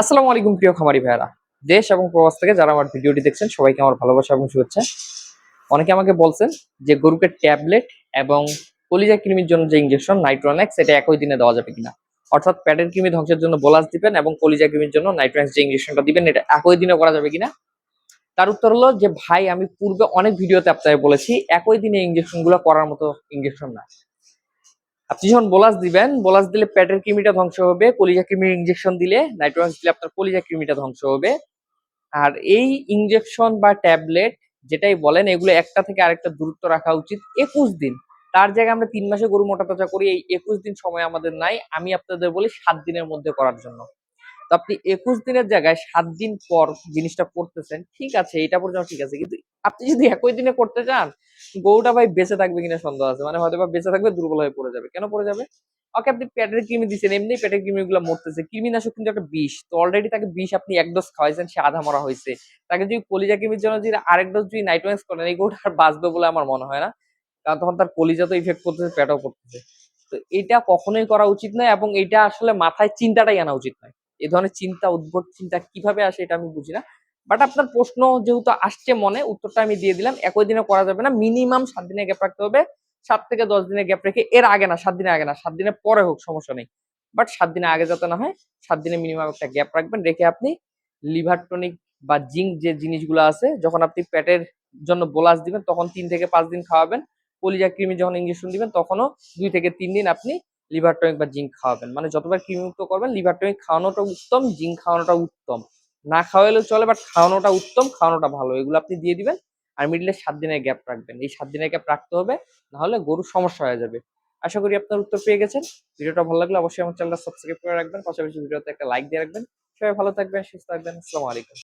আসসালামু আলাইকুম, প্রিয় খামারি ভাইয়ারা। দেশ এবং প্রবাস থেকে যারা আমার ভিডিওটি দেখছেন, সবাইকে আমার ভালোবাসা এবং শুভেচ্ছা। অনেকে আমাকে বলছেন যে গরুকে ট্যাবলেট এবং কলিজা কৃমির জন্য যে ইঞ্জেকশন নাইট্রোনেক্স এটা একই দিনে দেওয়া যাবে কিনা? অর্থাৎ প্যাটের কৃমি ধ্বংসের জন্য বোলাস দিবেন এবং কলিজা কৃমির জন্য নাইট্রোনেক্স যে ইঞ্জেকশনটা দিবেন, এটা একই দিনে করা যাবে কিনা? তার উত্তর হলো যে, ভাই, আমি পূর্বে অনেক ভিডিওতে আপনাকে বলেছি, একই দিনে ইঞ্জেকশনগুলো করার মতো ইঞ্জেকশন না। আপনি যখন বোলাস দিবেন, বোলাস দিলে প্যাটের কৃমিটা ধ্বংস হবে, কলিজা কৃমির ইঞ্জেকশন দিলে নাইট্রোজেন দিলে আপনার কলিজা কৃমিটা ধ্বংস হবে। আর এই ইঞ্জেকশন বা ট্যাবলেট যেটাই বলেন, এগুলো একটা থেকে আরেকটা দূরত্ব রাখা উচিত একুশ দিন। তার জায়গায় আমরা তিন মাসে গরু মোটা তাজা করি, এই একুশ দিন সময় আমাদের নাই, আমি আপনাদের বলি সাত দিনের মধ্যে করার জন্য। তো আপনি একুশ দিনের জায়গায় সাত দিন পর জিনিসটা করতেছেন ঠিক আছে, এটা পর্যন্ত ঠিক আছে, কিন্তু আপনি যদি একই দিনে করতে চান গরুটা ভাই বেঁচে থাকবে কিনা সন্দেহ আছে। মানে হয়তো বা বেঁচে থাকবে, দুর্বল হয়ে পড়ে যাবে। কেন পড়ে যাবে? ওকে, আপনি পেটের কৃমি দিচ্ছেন এমনি পেটের কৃমি গুলো মরতেছে। কৃমিনাশক কিন্তু একটা বিষ। তো অলরেডি তাকে বিষ আপনি এক ডোজ খাওয়াইছেন, সে আধা মরা হয়েছে তাকে যদি কলিজা কৃমির জন্য যদি আরেক ডোজ যদি নাইট্রোয়েন্স করেন, এই গরুটা আর বাঁচবে বলে আমার মনে হয় না। কারণ তখন তার কলিজা তো ইফেক্ট করতেছে, পেটও করতেছে। তো এটা কখনোই করা উচিত নয় এবং এটা আসলে মাথায় চিন্তাটাই আনা উচিত নয়। এই ধরনের চিন্তা, উদ্ভট চিন্তা কীভাবে আসে এটা আমি বুঝি না। বাট আপনার প্রশ্ন যেহেতু আসছে মনে, উত্তরটা আমি দিয়ে দিলাম। একই দিনে করা যাবে না। মিনিমাম সাত দিনে গ্যাপ রাখতে হবে। সাত থেকে দশ দিনের গ্যাপ রেখে এর আগে না, সাত দিনের আগে না, সাত দিনের পরে হোক, সমস্যা নেই। বাট সাত দিনের আগে যাতে না হয়, সাত দিনে মিনিমাম একটা গ্যাপ রাখবেন। রেখে আপনি লিভার টনিক বা জিঙ্ক যে জিনিসগুলো আছে, যখন আপনি পেটের জন্য বোলাস দিবেন, তখন তিন থেকে পাঁচ দিন খাওয়াবেন। কলিজা কৃমি যখন ইঞ্জেকশন দিবেন, তখনও দুই থেকে তিন দিন আপনি লিভার টনিক বা জিঙ্ক খাওয়াবেন। মানে যতবার কৃমিমুক্ত করবেন লিভার টনিক খাওয়ানোটা উত্তম জিঙ্ক খাওয়ানোটা উত্তম। না খাওয়াইলেও চলে বাট খাওয়ানোটা উত্তম, খাওয়ানোটা ভালো। এগুলো আপনি দিয়ে দিবেন আর মিডলে সাত দিনের গ্যাপ রাখবেন। এই সাত দিনের গ্যাপ রাখতে হবে, নাহলে গরুর সমস্যা হয়ে যাবে। আশা করি আপনার উত্তর পেয়ে গেছেন। ভিডিওটা ভালো লাগলে অবশ্যই আমার চ্যানেলটা সাবস্ক্রাইব করে রাখবেন। পাশাপাশি ভিডিওতে একটা লাইক দিয়ে রাখবেন। সবাই ভালো থাকবেন, সুস্থ থাকবেন। আসসালামু আলাইকুম।